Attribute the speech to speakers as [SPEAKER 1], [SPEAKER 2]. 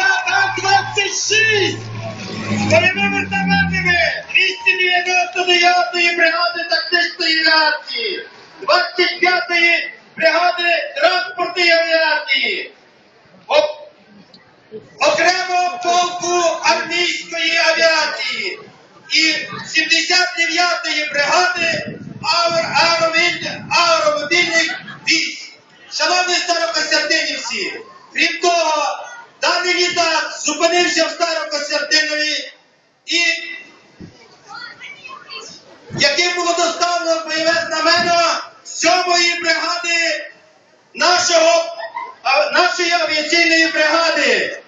[SPEAKER 1] та Ан-26 бойовими самотами 299-ї бригади тактичної авіації, 25-ї бригади транспортної авіації, О- окремо полку армійської авіації! І 79-ї бригади аер- аеромобільних військ. Шановні старокостянтинівці, крім того, даний літак зупинився в Старокостянтинові і яким було доставлено бойове знамено 7-ї бригади нашого, нашої авіаційної бригади.